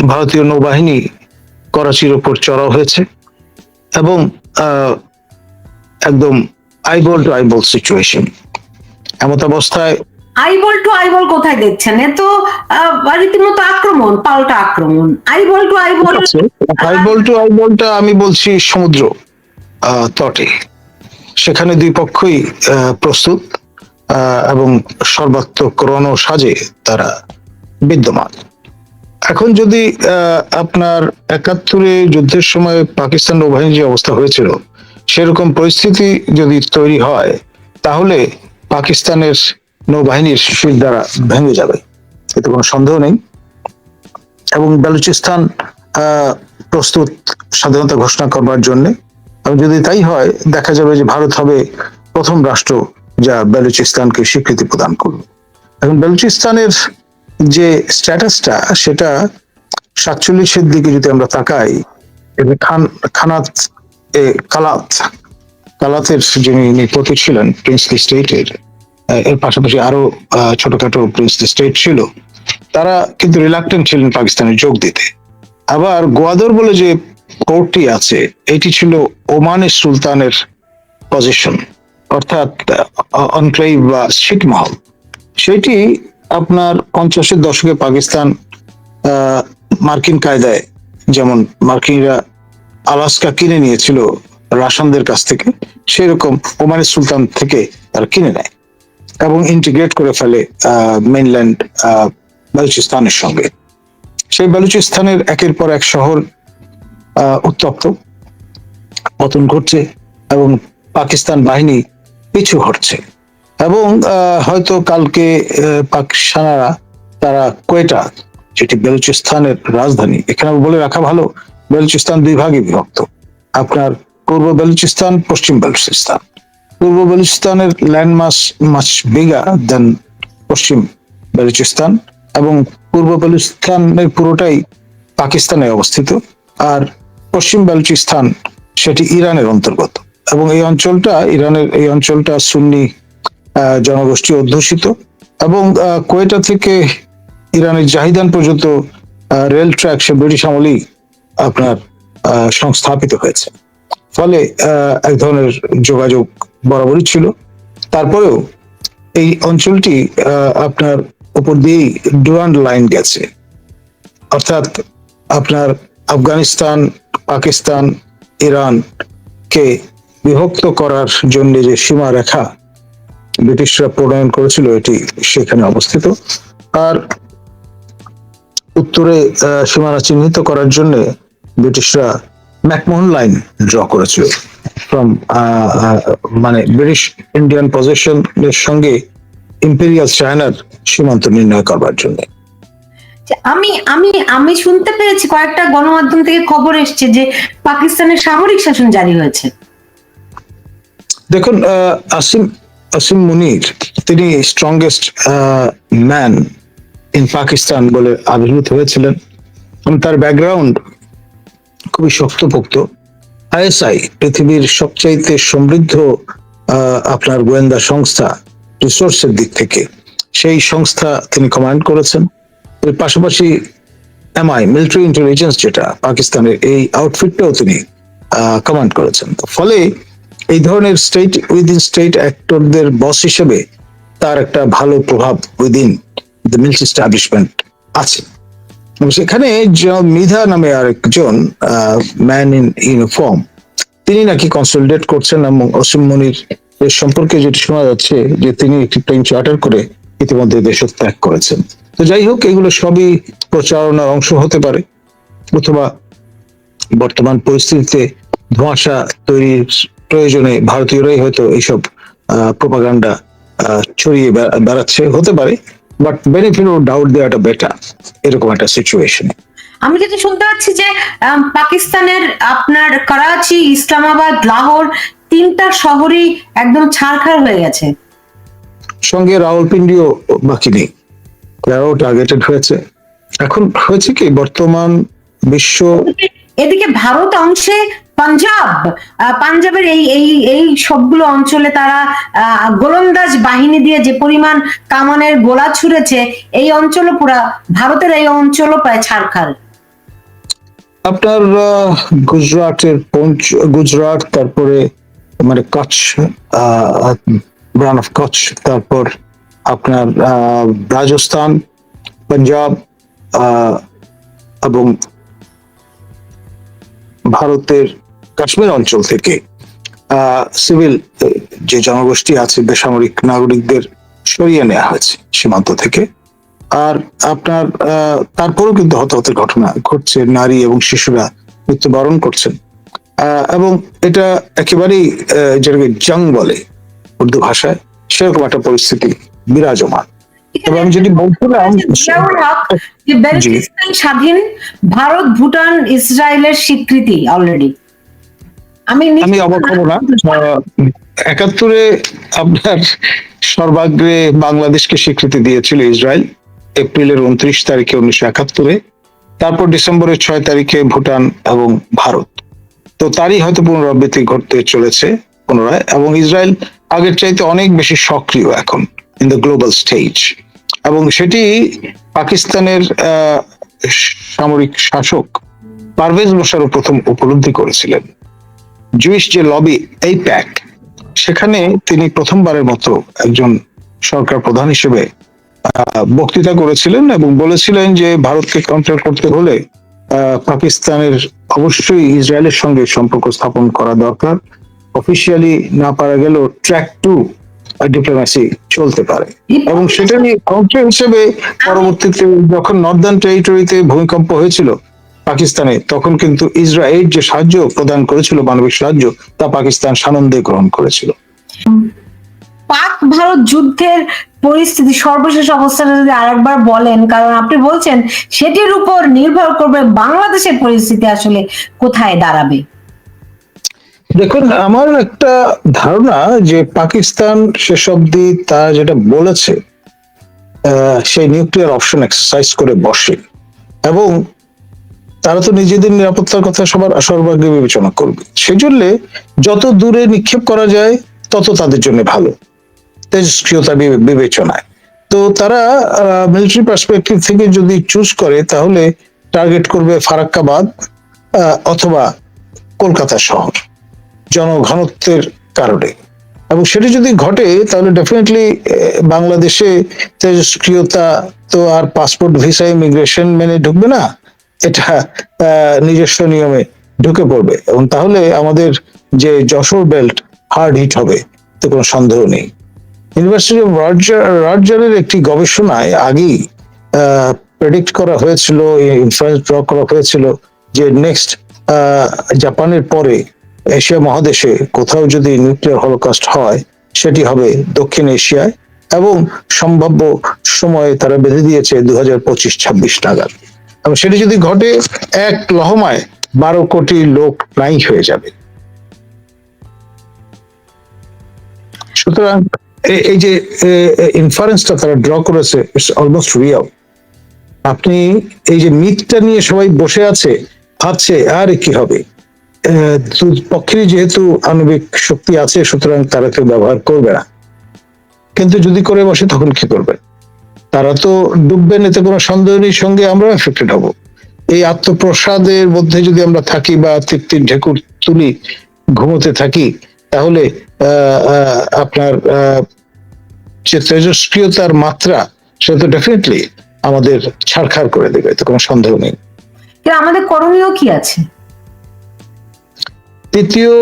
ভারতীয় নৌবাহিনী করাচির ওপর চড়াও হয়েছে এবং আহ, একদম আইবল টু আইবল সিচুয়েশন এমত অবস্থায় আইবল টু আইবল কোথায় দেখছেন? এ তো রীতিমতো আক্রমণ পাল্টা আক্রমণ। Eyeball to eyeball eyeball to আইবলটা আমি বলছি সমুদ্র আহ, তটে। সেখানে দুই পক্ষই প্রস্তুত আহ, এবং সর্বাত্মক রণ সাজে তারা বিদ্যমান। এখন যদি আপনার একাত্তরে যুদ্ধের সময় পাকিস্তান নৌবাহিনীর যে অবস্থা হয়েছিল, সেরকম পরিস্থিতি যদি তৈরি হয়, তাহলে পাকিস্তানের নৌবাহিনীর শির দ্বারা ভেঙে যাবে। এতে কোনো সন্দেহ নেই। এবং বেলুচিস্তান প্রস্তুত স্বাধীনতা ঘোষণা করবার জন্য। এবং যদি তাই হয়, দেখা যাবে যে ভারত হবে প্রথম রাষ্ট্র যা বেলুচিস্তানকে স্বীকৃতি প্রদান করবে। এখন বেলুচিস্তানের যে স্ট্যাটাসটা, সেটা সাতচল্লিশের দিকে যদি আমরা তাকাই খান, খানাত, এ, কালাত, কালাতের যিনি নিপতি ছিলেন প্রিন্সলি স্টেটের এর পাশাপাশি আরও ছোটখাটো প্রিন্সলি স্টেট ছিল, তারা কিন্তু রিলাক্টেন্ট ছিলেন পাকিস্তানে যোগ দিতে। আবার গোয়াদর বলে যে কোর্টটি আছে, এটি ছিল ওমানের সুলতানের পজিশন অর্থাৎ অনক্লেভ বা ছিটমহল। সেটি আপনার পঞ্চাশের দশকে পাকিস্তান মার্কিন কায়দায়, যেমন মার্কিনরা আলাস্কা কিনে নিয়েছিল রাশানদের কাছ থেকে, সেরকম ওমানের সুলতান থেকে তারা কিনে নেয় এবং ইন্টিগ্রেট করে ফেলে মেইনল্যান্ড বালুচিস্তানের সঙ্গে। সেই বালুচিস্তানের একের পর এক শহর উত্তপ্ত। পতন ঘটছে এবং পাকিস্তান বাহিনী পিছু হটছে। এবং হয়তো কালকে আহ, পাক সেনারা তারা কোয়েটা যেটি বেলুচিস্তানের রাজধানী এখানে বলে রাখা ভালো বেলুচিস্তান দুই ভাগে বিভক্ত। আপনার পূর্ব বেলুচিস্তান পশ্চিম বেলুচিস্তান। পূর্ব বেলুচিস্তানের ল্যান্ড মাস মাছ বিগা দেন পশ্চিম বেলুচিস্তান এবং পূর্ব বেলুচিস্তানের পুরোটাই পাকিস্তানে অবস্থিত আর পশ্চিম বেলুচিস্তান সেটি ইরানের অন্তর্গত। এবং এই অঞ্চলটা ইরানের এই অঞ্চলটা সুন্নি জনগোষ্ঠী অধ্যুষিত এবং কোয়েটা থেকে ইরানের জাহিদান পর্যন্ত রেল ট্র্যাক সে ব্রিটিশ আমলেই আপনার সংস্থাপিত হয়েছে। ফলে এক ধরনের যোগাযোগ বরাবরই ছিল। তারপরেও এই অঞ্চলটি আপনার উপর দিয়েই ডুরান্ড লাইন গেছে। অর্থাৎ আপনার আফগানিস্তান, পাকিস্তান ইরান কে বিভক্ত করার জন্য যে সীমা রেখা ব্রিটিশরা প্রণয়ন করেছিল এটি সেখানে অবস্থিত। আর উত্তরে সীমানা চিহ্নিত করার জন্য ব্রিটিশরা ম্যাকমোহন লাইন ড্র করেছিল। ফ্রম মানে ব্রিটিশ ইন্ডিয়ান পজিশনের সঙ্গে ইম্পেরিয়াল চায়নার সীমান্ত নির্ণয় করবার জন্য। আমি আমি আমি শুনতে পেরেছি কয়েকটা গণমাধ্যম থেকে খবর এসছে যে পাকিস্তানের সামরিক শাসন জারি হয়েছে। দেখুন আসিম আসিম মুনির, তিনি স্ট্রংগেস্ট ম্যান ইন পাকিস্তান বলে আবির্ভূত হয়েছিলেন। তার ব্যাকগ্রাউন্ড খুবই শক্তপোক্ত। আইএসআই, পৃথিবীর সবচাইতে সমৃদ্ধ আপনার গোয়েন্দা সংস্থা রিসোর্সের দিক থেকে। সেই সংস্থা তিনি কমান্ড করেছেন। এর পাশাপাশি এমআই মিলিটারি ইন্টেলিজেন্স যেটা পাকিস্তানের এই আউটফিটটাও তিনি কমান্ড করেছেন। ফলে এই ধরনের স্টেট উইদিন স্টেট অ্যাক্টরদের বস হিসেবে তার একটা ভালো প্রভাব উইদিন দ্য মিলিটারি স্টাবলিশমেন্ট আছে। সেখানে মিধা নামে আরেকজন ম্যান ইন ইউনিফর্ম তিনি নাকি কনসলিডেট করছেন এবং অসীম মনির সম্পর্কে যেটি শোনা যাচ্ছে যে তিনি একটি প্লেন চার্টার করে ইতিমধ্যে দেশত্যাগ করেছেন। তো যাই হোক, এগুলো সবই প্রচারণার অংশ হতে পারে, অথবা বর্তমান পরিস্থিতিতে ধোঁয়াশা তৈরির প্রয়োজনে ভারতীয়রাই হয়তো এইসব প্রোপাগান্ডা ছড়িয়ে বেড়াচ্ছে হতে পারে বাট বেনিফিট ও ডাউট দেওয়াটা বেটার এরকম একটা সিচুয়েশন আমি যেটা শুনতে পাচ্ছি যে পাকিস্তানের আপনার করাচি ইসলামাবাদ লাহোর তিনটা শহরই একদম ছাড়খাড় হয়ে গেছে। সঙ্গে রাওয়ালপিন্ডিও বাকি নেই। তারাও টার্গেটেড হয়েছে। এখন হয়েছে কি বর্তমান বিশ্ব এদিকে ভারত অংশে পাঞ্জাব পাঞ্জাবের এই এই এই সবগুলো অঞ্চলে তারা গোলন্দাজ বাহিনী দিয়ে যে পরিমাণ কামানের গোলা ছুড়েছে, এই অঞ্চলও পুরা, ভারতের এই অঞ্চলও প্রায় ছাড়খাড় আপনার গুজরাটের পঞ্চ, গুজরাট, তারপরে মানে কচ্ছ ব্রান অফ কচ্ছ, তারপর আপনার রাজস্থান, পাঞ্জাব এবং ভারতের কাশ্মীর অঞ্চল থেকে সিভিল যে জনগোষ্ঠী আছে বেসামরিক নাগরিকদের সরিয়ে নেওয়া হয়েছে সীমান্ত থেকে। আর আপনার তারপরেও কিন্তু হতাহতের ঘটনা ঘটছে নারী এবং শিশুরা মৃত্যুবরণ করছেন। এবং এটা একেবারেই যেটাকে জং বলে উর্দু ভাষায় সেরকম একটা পরিস্থিতি বিরাজমান। বেলুচিস্তান স্বাধীন ভারত ভুটান ইসরায়েলের স্বীকৃতি অলরেডি আমি অবাক হব না। একাত্তরে আপনার সর্বাগ্রে বাংলাদেশকে স্বীকৃতি দিয়েছিল ইসরায়েল এপ্রিলের উনত্রিশ তারিখে উনিশশো একাত্তরে তারপর ডিসেম্বরের ছয় তারিখে ভুটান এবং ভারত। তো তারই হয়তো পুনরাবৃত্তি ঘটতে চলেছে পুনরায় এবং ইসরায়েল আগের চাইতে অনেক বেশি সক্রিয় এখন ইন দ্য গ্লোবাল স্টেজ এবং সেটি পাকিস্তানের আহ, সামরিক শাসক পারভেজ মোশারফ প্রথম উপলব্ধি করেছিলেন। জুইশ যে লবি এই প্যাক সেখানে তিনি প্রথমবারের মতো একজন সরকার প্রধান হিসেবে বক্তৃতা করেছিলেন এবং বলেছিলেন যে ভারতকে কাউন্টার করতে হলে পাকিস্তানের অবশ্যই ইসরায়েলের সঙ্গে সম্পর্ক স্থাপন করা দরকার। অফিসিয়ালি না পারা গেলেও ট্র্যাক টু ডিপ্লোমেসি চলতে পারে। এবং সেটা নিয়ে কাউন্টার হিসেবে পরবর্তীতে যখন নর্দার্ন টেরিটরিতে ভূমিকম্প হয়েছিল পাকিস্তানে তখন কিন্তু ইসরায়েল যে সাহায্য প্রদান করেছিল মানবিক সাহায্য তা পাকিস্তান সানন্দে গ্রহণ করেছিল। পাক ভারত যুদ্ধের পরিস্থিতি সর্বশেষ অবস্থাটা যদি আরেকবার বলেন কারণ আপনি বলছেন সেটির উপর নির্ভর করবে বাংলাদেশের পরিস্থিতি আসলে কোথায় দাঁড়াবে। দেখুন আমার একটা ধারণা যে পাকিস্তান শেষ অব্দি তারা যেটা বলেছে সেই নিউক্লিয়ার অপশন এক্সারসাইজ করে বসে। এবং তারা তো নিজেদের নিরাপত্তার কথা সবার সর্বাগ্রে বিবেচনা করবে। সেজন্য যত দূরে নিক্ষেপ করা যায়, তত তাদের জন্য ভালো। তেজস্ক্রিয়তা বিবে- বিবেচনায়। তো তারা মিলিটারি পার্সপেক্টিভ থেকে যদি চুজ করে, তাহলে টার্গেট করবে ফারাক্কাবাদ অথবা কলকাতা শহর, জনঘনত্বের কারণে। এবং সেটা যদি ঘটে, তাহলে ডেফিনেটলি বাংলাদেশে তেজস্ক্রিয়তা তো আর পাসপোর্ট ভিসা ইমিগ্রেশন মেনে ঢুকবে না। এটা নিজস্ব নিয়মে ঢুকে পড়বে। এবং তাহলে আমাদের যে যশোর বেল্ট হার্ড হিট হবে তো কোনো সন্দেহ নেই। ইউনিভার্সিটি অফ রার্জারের একটি গবেষণায় আগেই প্রেডিক্ট করা হয়েছিল ইনফ্লুয়েন্স ড্র করা হয়েছিল যে নেক্সট জাপানের পরে এশিয়া মহাদেশে কোথাও যদি নিউক্লিয়ার হলোকাস্ট হয়, সেটি হবে দক্ষিণ এশিয়ায় এবং সম্ভাব্য সময়ে তারা বেঁধে দিয়েছে দু হাজার পঁচিশ ছাব্বিশ নাগাদ। এবং সেটি যদি ঘটে, এক লহমায় বারো কোটি লোক নাই হয়ে যাবে। সুতরাং এই যে ইনফারেন্সটা তারা ড্র করেছে ইটস অলমোস্ট রিয়াল আপনি এই যে মিথটা নিয়ে সবাই বসে আছে, ভাবছে, আর কি হবে? পক্ষেরই যেহেতু আণবিক শক্তি আছে, সুতরাং তারা কেউ ব্যবহার করবে না। কিন্তু যদি করে বসে, তখন কি করবেন? তারা তো ডুববেন এতে কোনো সন্দেহ নেই সঙ্গে আমরা এফেক্টেড হব। এই আত্মপ্রসাদের মধ্যে যদি আমরা থাকি বা তৃপ্তির ঢেকুর তুলি ঘুমোতে থাকি তাহলে আপনার যে তেজস্ক্রিয়তার মাত্রা সেটা তো ডেফিনেটলি আমাদের ছাড়খাড় করে দেবে এতে কোনো সন্দেহ নেই। আমাদের করণীয় কি আছে? তৃতীয়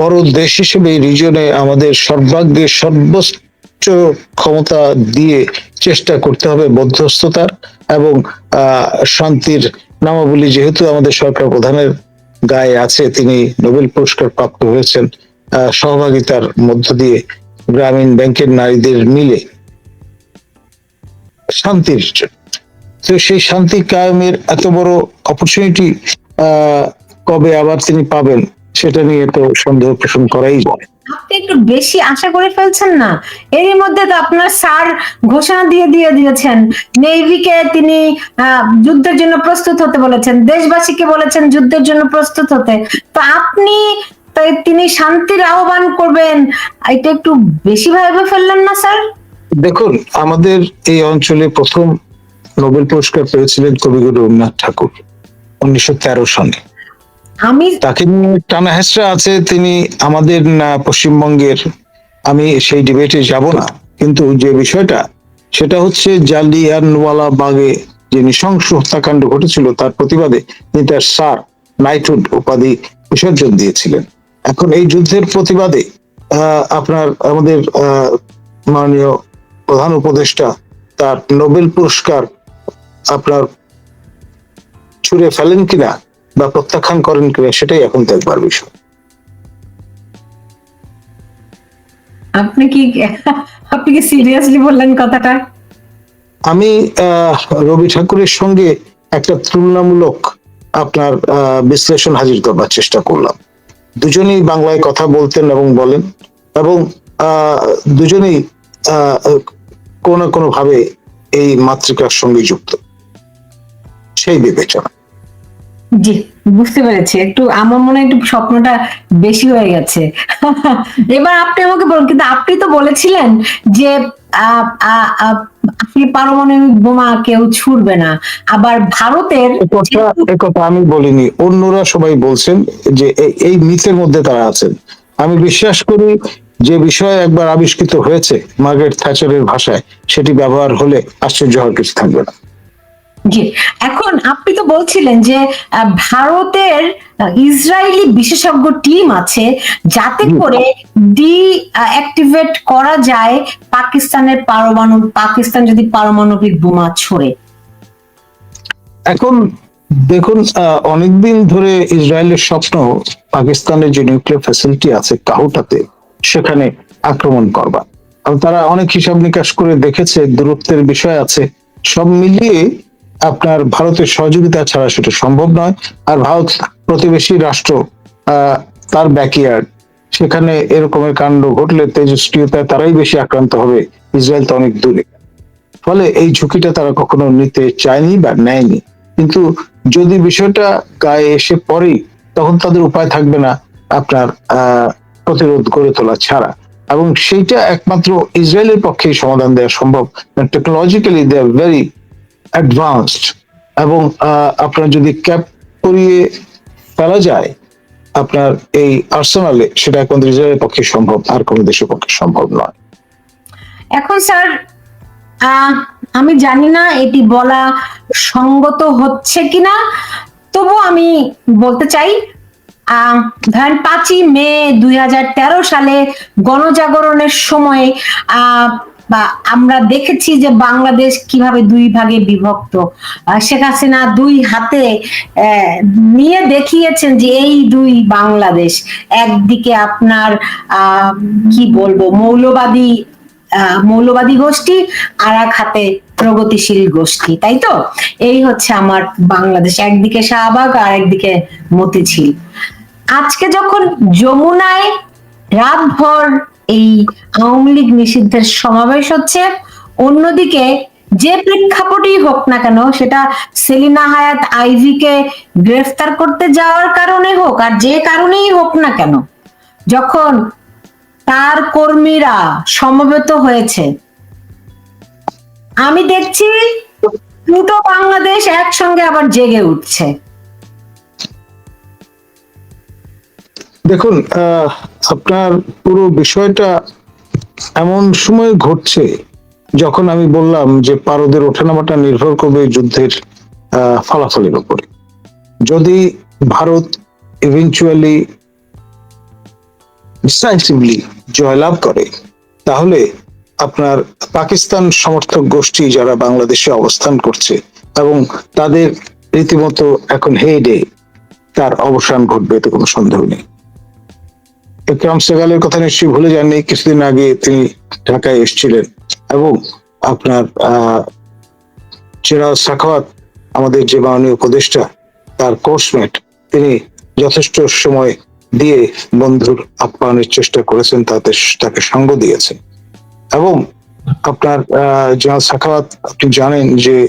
বড় দেশ হিসেবে এই রিজনে আমাদের সর্বাগ্রে সর্বোচ্চ ক্ষমতা দিয়ে চেষ্টা করতে হবে মধ্যস্থতার এবং শান্তির নামাবলী যেহেতু আমাদের সরকার প্রধানের গায়ে আছে, তিনি নোবেল পুরস্কার প্রাপ্ত হয়েছেন সহভাগিতার মধ্য দিয়ে গ্রামীণ ব্যাংকের নারীদের মিলে শান্তির তো সেই শান্তি কায়েমের এত বড় অপরচুনিটি কবে আবার তিনি পাবেন? সেটা নিয়ে তো সন্দেহ পোষণ করাই যায়। আপনি একটু বেশি আশা করে ফেলছেন না? এরই মধ্যে তো আপনার স্যার ঘোষণা দিয়ে দিয়ে দিয়েছেন। নেভিকে তিনি যুদ্ধের জন্য প্রস্তুত হতে বলেছেন। দেশবাসীকে বলেছেন যুদ্ধের জন্য প্রস্তুত হতে। তো আপনি তাই তিনি শান্তির আহ্বান করবেন। এটা একটু বেশি ভাবে ফেললেন না স্যার? দেখুন আমাদের এই অঞ্চলে প্রথম নোবেল পুরস্কার পেয়েছিলেন কবিগুরু রবীন্দ্রনাথ ঠাকুর উনিশশো তেরো সনে আমি তাকে টানা হেসরা আছে তিনি আমাদের পশ্চিমবঙ্গের। আমি সেই ডিবেটে যাব না। কিন্তু যে বিষয়টা, সেটা হচ্ছে জালিয়ানওয়ালা বাগে যে নৃশংস হত্যাকাণ্ড ঘটেছিল, তার প্রতিবাদে তিনি তার স্যার নাইটহুড উপাধি বিসর্জন দিয়েছিলেন। এখন এই যুদ্ধের প্রতিবাদে আপনার আমাদের মাননীয় প্রধান উপদেষ্টা তার নোবেল পুরস্কার আপনার ছুঁড়ে ফেলেন কিনা বা প্রত্যাখ্যান করেন কিনা সেটাই এখন দেখবার বিষয়। আপনি কি আপনি কি সিরিয়াসলি বললেন কথাটা? আমি রবি ঠাকুরের সঙ্গে একটা তুলনামূলক আপনার বিশ্লেষণ হাজির করবার চেষ্টা করলাম। দুজনেই বাংলায় কথা বলতেন এবং বলেন এবং আহ, দুজনেই আহ, কোনো না কোনো ভাবে এই মাতৃকার সঙ্গে যুক্ত। সেই বিবেচনা। জি বুঝতে পেরেছি। একটু আমার মনে হয় একটু স্বপ্নটা বেশি হয়ে গেছে। এবার আপনি আমাকে বলুন কিন্তু আপনি তো বলেছিলেন যে আসলে পারমাণবিক বোমা কেউ ছুড়বে না। আবার ভারতের কথা আমি বলিনি। অন্যরা সবাই বলছেন যে এই- এই মিথের মধ্যে তারা আছেন। আমি বিশ্বাস করি যে বিষয় একবার আবিষ্কৃত হয়েছে মার্গারেট থ্যাচারের ভাষায় সেটি ব্যবহার হলে আশ্চর্য হওয়ার কিছু থাকবে না। জি এখন আপনি তো বলছিলেন যে ভারতের ইসরায়েলি বিশেষজ্ঞ টিম আছে যাতে করে ডি অ্যাক্টিভেট করা যায় পাকিস্তানের পারমাণু পাকিস্তান যদি পারমাণবিক বোমা ছোড়ে। এখন দেখুন অনেকদিন ধরে ইসরায়েলের স্বপ্ন পাকিস্তানের যে নিউক্লিয়ার ফ্যাসিলিটি আছে কাহুটাতে সেখানে আক্রমণ করবা তারা অনেক হিসাব নিকাশ করে দেখেছে দূরত্বের বিষয় আছে সব মিলিয়ে আপনার ভারতের সহযোগিতা ছাড়া সেটা সম্ভব নয়। আর ভারত প্রতিবেশী রাষ্ট্র তার ব্যাকইয়ার্ড সেখানে এরকমের কাণ্ড ঘটলে তেজস্ক্রিয়তায় তারাই বেশি আক্রান্ত হবে। ইসরায়েল তো অনেক দূরে। ফলে এই ঝুঁকিটা তারা কখনো নিতে চায়নি বা নেয়নি। কিন্তু যদি বিষয়টা গায়ে এসে পড়েই তখন তাদের উপায় থাকবে না আপনার প্রতিরোধ গড়ে তোলা ছাড়া। এবং সেইটা একমাত্র ইসরায়েলের পক্ষেই সমাধান দেওয়া সম্ভব। Technologically they are very advanced এবং আপনার যদি ক্যাপ করিয়ে ফেলা যায়, আপনার এই আর্সেনালে সেটা একমাত্র ইসরায়েলের পক্ষে সম্ভব, আর কোনো দেশের পক্ষে সম্ভব নয়। এখন স্যার আমি জানি না এটি বলা সঙ্গত হচ্ছে কিনা, তবু আমি বলতে চাই ধরেন পাঁচই মে দুই হাজার তেরো সালে গণজাগরণের সময় বা আমরা দেখেছি যে বাংলাদেশ কীভাবে দুই ভাগে বিভক্ত। শেখ হাসিনা দুই হাতে নিয়ে দেখিয়েছেন যে এই দুই বাংলাদেশ একদিকে আপনার কি বলব, মৌলবাদী মৌলবাদী গোষ্ঠী, আর এক হাতে প্রগতিশীল গোষ্ঠী, তাই তো? এই হচ্ছে আমার বাংলাদেশ, একদিকে শাহবাগ আর একদিকে মতিঝিল। আজকে যখন যমুনায় রাতভর এই আওয়ামী লীগ নিষিদ্ধের সমাবেশ হচ্ছে। অন্যদিকে যে প্রেক্ষাপটই হোক না কেন, সেটা সেলিনা হায়াত আইভিকে গ্রেফতার করতে যাওয়ার কারণে হোক, আর যে কারণেই হোক না কেন, যখন তার কর্মীরা সমবেত হয়েছে। আমি দেখছি দুটো বাংলাদেশ একসঙ্গে আবার জেগে উঠছে। দেখুন আপনার পুরো বিষয়টা এমন সময় ঘটছে যখন আমি বললাম যে পারদের ওঠানামাটা নির্ভর করবে যুদ্ধের ফলাফলের উপরে। যদি ভারত ইভেনচুয়ালি ডিসাইসিভলি জয়লাভ করে, তাহলে আপনার পাকিস্তান সমর্থক গোষ্ঠী যারা বাংলাদেশে অবস্থান করছে এবং তাদের রীতিমতো এখন হেডে তার অবসান ঘটবে এতে কোনো সন্দেহ নেই। একরাম সেগালের কথা নিশ্চয়ই ভুলে যাননি। কিছুদিন আগে তিনি ঢাকায় এসেছিলেন। এবং আপনার, আহ চেরা সাখাওয়াত, আমাদের যে মাননীয় উপদেষ্টা, তার কোর্সমেট তিনি যথেষ্ট সময় দিয়ে বন্ধুর আপ্যায়নের চেষ্টা করেছেন, তাতে তাকে সঙ্গ দিয়েছেন। এবং আপনার, আহ জেনারেল সাখাওয়াত, আপনি জানেন যে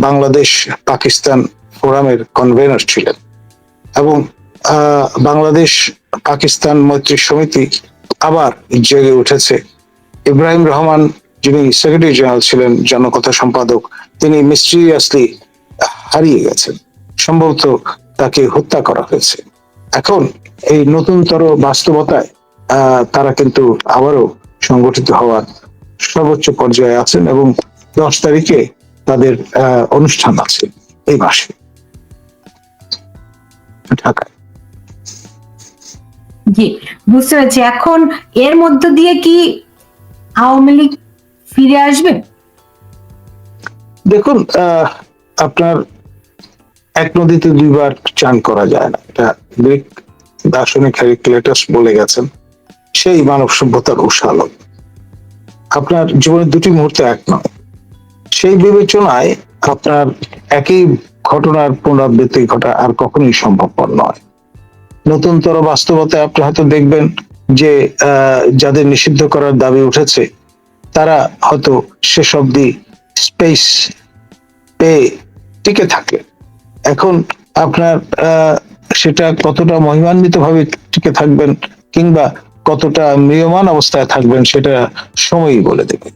বাংলাদেশ পাকিস্তান ফোরামের কনভেনার ছিলেন। এবং বাংলাদেশ পাকিস্তান মৈত্রী সমিতি আবার জেগে উঠেছে। ইব্রাহিম রহমান যিনি সেক্রেটারি জেনারেল ছিলেন, জনকথা সম্পাদক, তিনি মিস্ট্রিয়াসলি হারিয়ে গেছেন। সম্ভবত তাকে হত্যা করা হয়েছে। এখন এই নতুনতর বাস্তবতায় তারা কিন্তু আবারও সংগঠিত হওয়ার সর্বোচ্চ পর্যায়ে আছেন এবং দশ তারিখে তাদের অনুষ্ঠান আছে এই মাসে। ঢাকায়। জি, বুঝতে পেরেছি। এখন এর মধ্য দিয়ে কি আওয়ামী লীগ ফিরে আসবে? দেখুন আপনার এক নদীতে দুইবার চান করা যায় না। এটা গ্রিক দার্শনিক হেরিক্লেটাস বলে গেছেন, সেই মানব সভ্যতার উষালক আপনার জীবনের দুটি মুহূর্তে এক নয়। সেই বিবেচনায় আপনার একই ঘটনার পুনরাবৃত্তি ঘটা আর কখনোই সম্ভবপর নয়। নতুনতর বাস্তবতায় আপনি হয়তো দেখবেন যে যাদের নিষিদ্ধ করার দাবি উঠেছে, তারা হয়তো শেষ অব্দি স্পেস পেয়ে টিকে থাকে। এখন আপনার সেটা কতটা মহিমান্বিত ভাবে টিকে থাকবেন কিংবা কতটা ম্রিয়মান অবস্থায় থাকবেন, সেটা সময়ই বলে দেবে।